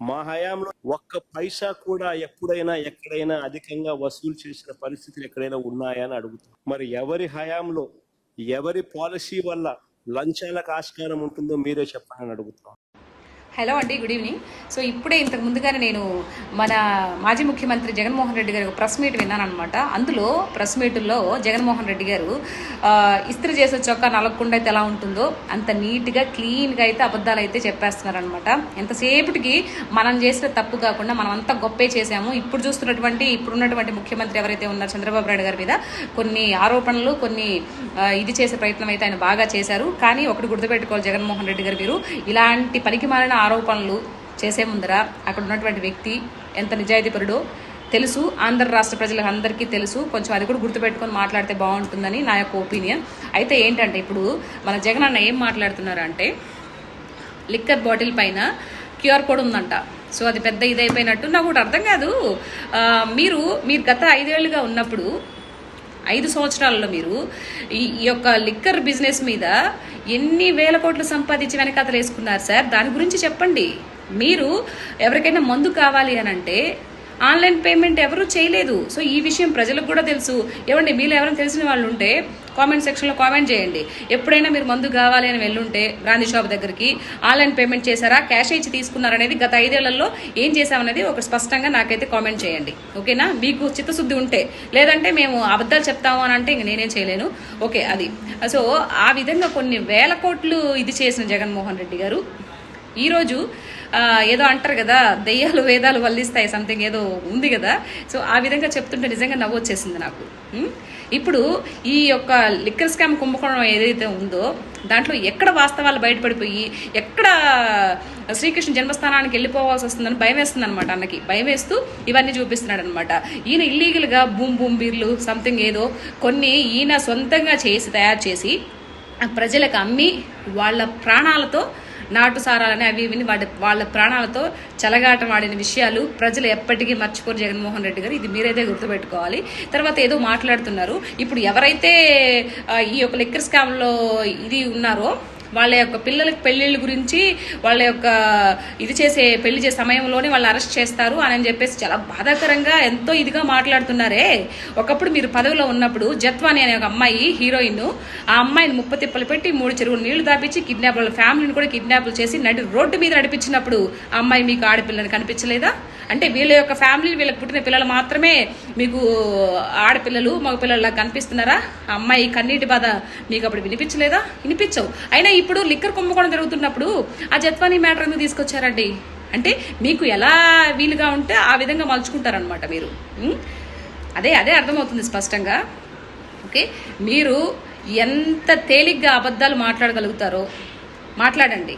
మా హయాంలో ఒక్క పైసా కూడా ఎప్పుడైనా ఎక్కడైనా అధికంగా వసూలు చేసిన పరిస్థితులు ఎక్కడైనా ఉన్నాయా అని అడుగుతాం. మరి ఎవరి హయాంలో ఎవరి పాలసీ వల్ల లంచాలకు ఆస్కారం ఉంటుందో మీరే చెప్పండి అని అడుగుతాం. హలో అండి గుడ్ ఈవినింగ్. సో ఇప్పుడే ఇంతకు ముందుగానే నేను మన మాజీ ముఖ్యమంత్రి జగన్మోహన్ రెడ్డి గారి ఒక ప్రెస్ మీట్ విన్నాను అనమాట అందులో ప్రెస్ మీటుల్లో జగన్మోహన్ రెడ్డి గారు ఇస్త్రీ చేసే చొక్కా నలగకుండా అయితే ఎలా ఉంటుందో అంత నీట్గా క్లీన్గా అయితే అబద్ధాలు అయితే చెప్పేస్తున్నారనమాట ఎంతసేపటికి మనం చేసిన తప్పు కాకుండా మనం అంతా గొప్పే చేశాము. ఇప్పుడు చూస్తున్నటువంటి ఇప్పుడున్నటువంటి ముఖ్యమంత్రి ఎవరైతే ఉన్నారో చంద్రబాబు నాయుడు గారి మీద కొన్ని ఆరోపణలు కొన్ని ఇది చేసే ప్రయత్నం అయితే ఆయన బాగా చేశారు. కానీ ఒకటి గుర్తుపెట్టుకోవాలి జగన్మోహన్ రెడ్డి గారు మీరు ఇలాంటి పనికి మారిన ఆరోపణలు చేసే ముందర అక్కడ ఉన్నటువంటి వ్యక్తి ఎంత నిజాయితీపరుడో తెలుసు. ఆంధ్ర రాష్ట్ర ప్రజలకు అందరికీ తెలుసు. కొంచెం అది కూడా గుర్తుపెట్టుకొని మాట్లాడితే బాగుంటుందని నా యొక్క ఒపీనియన్. అయితే ఏంటంటే ఇప్పుడు మన జగన్ అన్న ఏం మాట్లాడుతున్నారు అంటే లిక్కర్ బాటిల్ పైన క్యూఆర్ కోడ్ ఉందంట. సో అది పెద్ద ఇదైపోయినట్టు. నాకు కూడా అర్థం కాదు. మీరు మీరు గత ఐదేళ్ళుగా ఉన్నప్పుడు ఐదు సంవత్సరాలలో మీరు ఈ ఈ యొక్క లిక్కర్ బిజినెస్ మీద ఎన్ని వేల కోట్లు సంపాదించి వెనకాతలు వేసుకున్నారు సార్? దాని గురించి చెప్పండి. మీరు ఎవరికైనా మందు కావాలి అని అంటే ఆన్లైన్ పేమెంట్ ఎవరూ చేయలేదు. సో ఈ విషయం ప్రజలకు కూడా తెలుసు. ఏమండి మీరు ఎవరైనా తెలిసిన వాళ్ళు ఉంటే కామెంట్ సెక్షన్లో కామెంట్ చేయండి. ఎప్పుడైనా మీరు మందు కావాలి అని వెళ్ళుంటే గాంధీ షాప్ దగ్గరికి ఆన్లైన్ పేమెంట్ చేశారా క్యాష్ ఇచ్చి తీసుకున్నారనేది గత ఐదేళ్ళలో ఏం చేశామనేది ఒక స్పష్టంగా నాకైతే కామెంట్ చేయండి. ఓకేనా? మీకు చిత్తశుద్ధి ఉంటే లేదంటే మేము అబద్ధాలు చెప్తాము అని అంటే ఇంక నేనేం చేయలేను. ఓకే అది. సో ఆ విధంగా కొన్ని వేల కోట్లు ఇది చేసిన జగన్మోహన్ రెడ్డి గారు. ఈరోజు ఏదో అంటారు కదా దెయ్యాలు వేదాలు వల్లిస్తాయి సంథింగ్ ఏదో ఉంది కదా. సో ఆ విధంగా చెప్తుంటే నిజంగా నవ్వు వచ్చేసింది నాకు. ఇప్పుడు ఈ యొక్క లిక్కర్ స్కామ్ కుంభకోణం ఏదైతే ఉందో దాంట్లో ఎక్కడ వాస్తవాలు బయటపడిపోయి ఎక్కడ శ్రీకృష్ణ జన్మస్థానానికి వెళ్ళిపోవాల్సి వస్తుందని భయం వేస్తుంది అనమాట అన్నకి. భయం వేస్తూ ఇవన్నీ చూపిస్తున్నాడు అనమాట ఈయన ఇల్లీగల్గా బూమ్ బూమ్ బీర్లు సంథింగ్ ఏదో కొన్ని ఈయన సొంతంగా చేసి తయారు చేసి ప్రజలకు అమ్మి వాళ్ళ ప్రాణాలతో నాటు సారాలని అవి ఇవి వాడి వాళ్ళ ప్రాణాలతో చెలగాటం ఆడిన విషయాలు ప్రజలు ఎప్పటికీ మర్చిపోరు జగన్మోహన్ రెడ్డి గారు. ఇది మీరైతే గుర్తుపెట్టుకోవాలి. తర్వాత ఏదో మాట్లాడుతున్నారు. ఇప్పుడు ఎవరైతే ఈ యొక్క లెక్కర్ స్కామ్లో ఇది ఉన్నారో వాళ్ళ యొక్క పిల్లలకి పెళ్ళిళ్ళ గురించి వాళ్ళ యొక్క ఇది చేసే పెళ్ళి చేసే సమయంలోనే వాళ్ళు అరెస్ట్ చేస్తారు అని చెప్పేసి చాలా బాధాకరంగా ఎంతో ఇదిగా మాట్లాడుతున్నారే. ఒకప్పుడు మీరు పదవిలో ఉన్నప్పుడు జత్వాని అనే ఒక అమ్మాయి హీరోయిన్ ఆ అమ్మాయిని ముప్ప తిప్పలు పెట్టి మూడు చెరువులు నీళ్ళు దాపించి కిడ్నాప్ వాళ్ళ ఫ్యామిలీని కూడా కిడ్నాప్లు చేసి నడి రోడ్డు మీద నడిపించినప్పుడు ఆ అమ్మాయి మీకు ఆడపిల్లని కనిపించలేదా? అంటే వీళ్ళ యొక్క ఫ్యామిలీ వీళ్ళకి పుట్టిన పిల్లలు మాత్రమే మీకు ఆడపిల్లలు మగ పిల్లల్లా కనిపిస్తున్నారా? అమ్మాయి కన్నీటి బాధ మీకు అప్పుడు వినిపించలేదా? వినిపించవు. అయినా ఇప్పుడు లిక్కర్ కుంభకోణం జరుగుతున్నప్పుడు ఆ జత్వానీ మ్యాటర్ ఎందుకు తీసుకొచ్చారండి? అంటే మీకు ఎలా వీలుగా ఉంటే ఆ విధంగా మలుచుకుంటారనమాట మీరు. అదే అదే అర్థమవుతుంది స్పష్టంగా. ఓకే? మీరు ఎంత తేలిగ్గా అబద్ధాలు మాట్లాడగలుగుతారో మాట్లాడండి.